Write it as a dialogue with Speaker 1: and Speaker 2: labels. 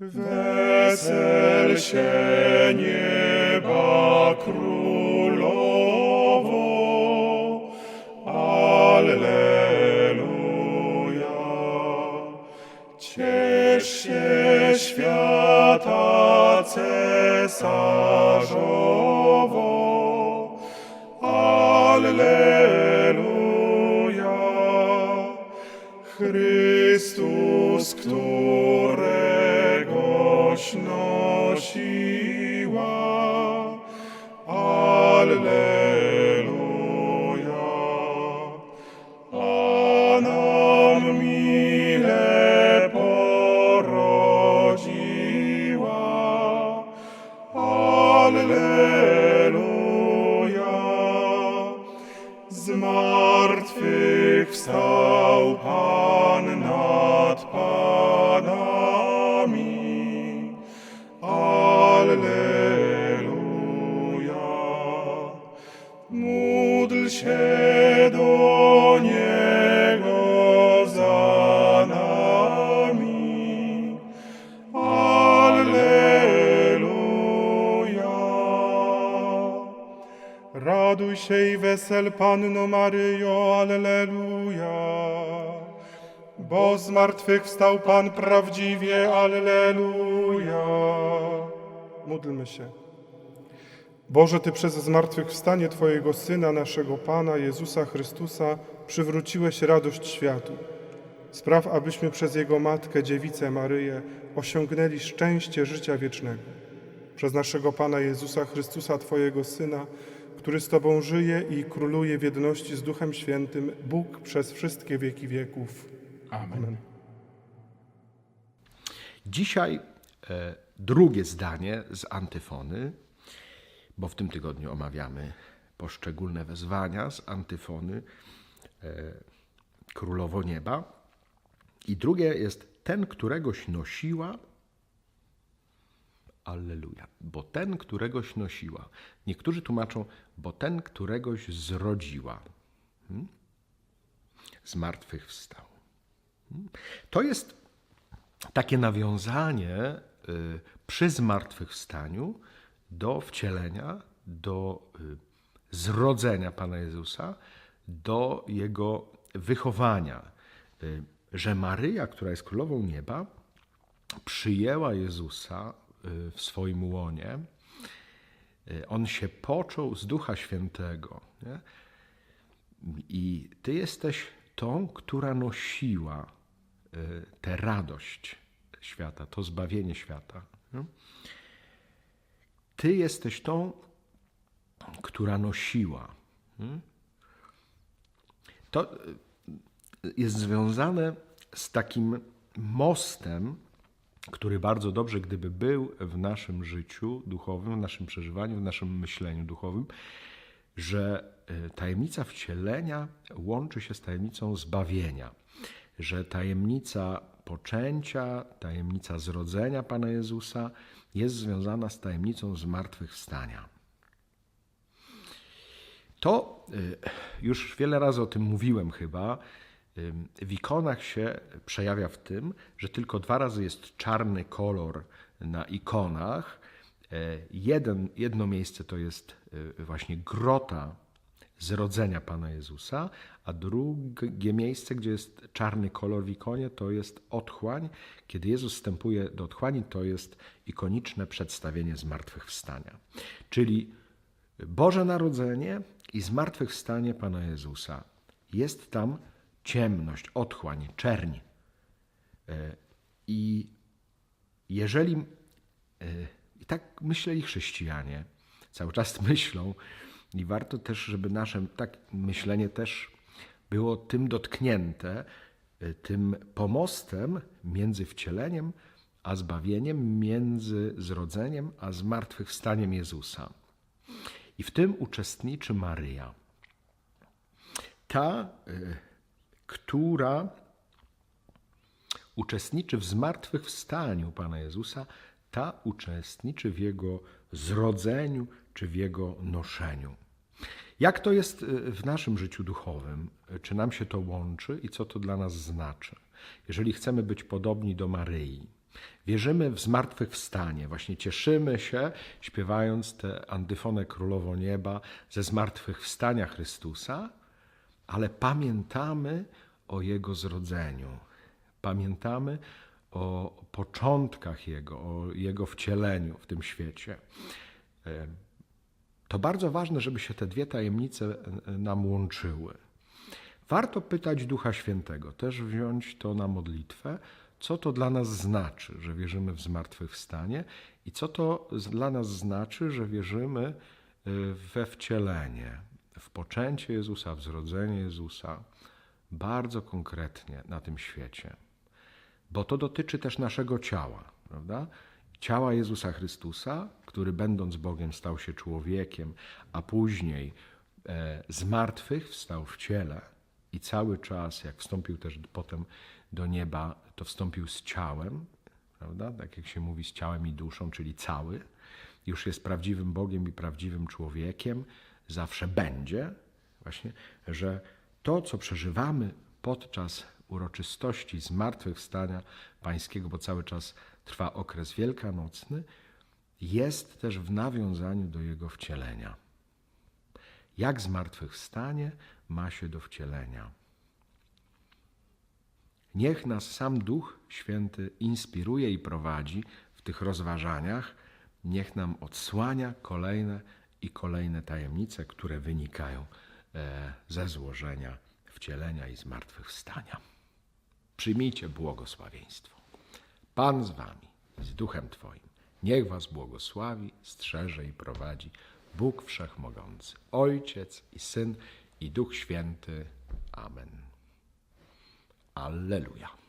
Speaker 1: Wesel się nieba królowo, Alleluja. Ciesz się świata cesarzowo, Alleluja. Chrystus, któregoś nosiła. Alleluja. A nam mile porodziła. Alleluja. Z martwych wstał wesel Panno Maryjo, Alleluja. Bo z martwych wstał Pan prawdziwie, Alleluja. Módlmy się. Boże, Ty przez zmartwychwstanie Twojego Syna, naszego Pana Jezusa Chrystusa, przywróciłeś radość światu. Spraw, abyśmy przez Jego Matkę, Dziewicę Maryję, osiągnęli szczęście życia wiecznego. Przez naszego Pana Jezusa Chrystusa, Twojego Syna, który z Tobą żyje i króluje w jedności z Duchem Świętym, Bóg przez wszystkie wieki wieków. Amen.
Speaker 2: Dzisiaj e, drugie zdanie z antyfony, bo w tym tygodniu omawiamy poszczególne wezwania z antyfony e, Królowo Nieba. I drugie jest ten, któregoś nosiła. Alleluja. Bo ten, któregoś nosiła. Niektórzy tłumaczą, bo ten, któregoś zrodziła. Hmm? Z martwych wstał. Hmm? To jest takie nawiązanie y, przy zmartwychwstaniu do wcielenia, do y, zrodzenia Pana Jezusa, do Jego wychowania. Y, Że Maryja, która jest Królową Nieba, przyjęła Jezusa w swoim łonie. Y, On się począł z Ducha Świętego. Nie? I Ty jesteś tą, która nosiła y, tę radość świata, to zbawienie świata. Ty jesteś tą, która nosiła. To y, jest związane z takim mostem, który bardzo dobrze, gdyby był w naszym życiu duchowym, w naszym przeżywaniu, w naszym myśleniu duchowym, że y, tajemnica wcielenia łączy się z tajemnicą zbawienia, że tajemnica poczęcia, tajemnica zrodzenia Pana Jezusa jest związana z tajemnicą zmartwychwstania. To y, już wiele razy o tym mówiłem chyba. W ikonach się przejawia w tym, że tylko dwa razy jest czarny kolor na ikonach. E, Jeden, jedno miejsce to jest y, właśnie grota zrodzenia Pana Jezusa, a drugie miejsce, gdzie jest czarny kolor w ikonie, to jest otchłań. Kiedy Jezus wstępuje do otchłani, to jest ikoniczne przedstawienie zmartwychwstania. Czyli Boże Narodzenie i zmartwychwstanie Pana Jezusa. Jest tam ciemność, otchłań, czerń. E, I jeżeli, e, i tak myśleli chrześcijanie, cały czas myślą, i warto też, żeby nasze tak myślenie też było tym dotknięte, e, tym pomostem między wcieleniem a zbawieniem, między zrodzeniem a zmartwychwstaniem Jezusa. I w tym uczestniczy Maryja. Ta, która uczestniczy w zmartwychwstaniu Pana Jezusa, ta uczestniczy w Jego zrodzeniu czy w Jego noszeniu. Jak to jest y, w naszym życiu duchowym? Czy nam się to łączy i co to dla nas znaczy? Jeżeli chcemy być podobni do Maryi, Wierzymy w zmartwychwstanie. Właśnie cieszymy się, śpiewając tę antyfonę Królowo Nieba ze zmartwychwstania Chrystusa, ale pamiętamy o Jego zrodzeniu. Pamiętamy o początkach Jego, o Jego wcieleniu w tym świecie. E, To bardzo ważne, żeby się te dwie tajemnice e, nam łączyły. Warto pytać Ducha Świętego, też wziąć to na modlitwę, co to dla nas znaczy, że wierzymy w zmartwychwstanie i co to dla nas znaczy, że wierzymy y, we wcielenie, w poczęcie Jezusa, w zrodzenie Jezusa, bardzo konkretnie na tym świecie. Bo to dotyczy też naszego ciała, prawda? Ciała Jezusa Chrystusa, który będąc Bogiem stał się człowiekiem, a później e, z martwych wstał w ciele i cały czas, jak wstąpił też potem do nieba, to wstąpił z ciałem, prawda? Tak jak się mówi, z ciałem i duszą, czyli cały. Już jest prawdziwym Bogiem i prawdziwym człowiekiem, zawsze będzie, właśnie, że to, co przeżywamy podczas uroczystości zmartwychwstania Pańskiego, bo cały czas trwa okres wielkanocny, jest też w nawiązaniu do Jego wcielenia. Jak zmartwychwstanie ma się do wcielenia? Niech nas sam Duch Święty inspiruje i prowadzi w tych rozważaniach, niech nam odsłania kolejne i kolejne tajemnice, które wynikają ze złożenia wcielenia i zmartwychwstania. Przyjmijcie błogosławieństwo. Pan z wami, z duchem Twoim. Niech was błogosławi, strzeże i prowadzi Bóg Wszechmogący, Ojciec i Syn i Duch Święty. Amen. Alleluja.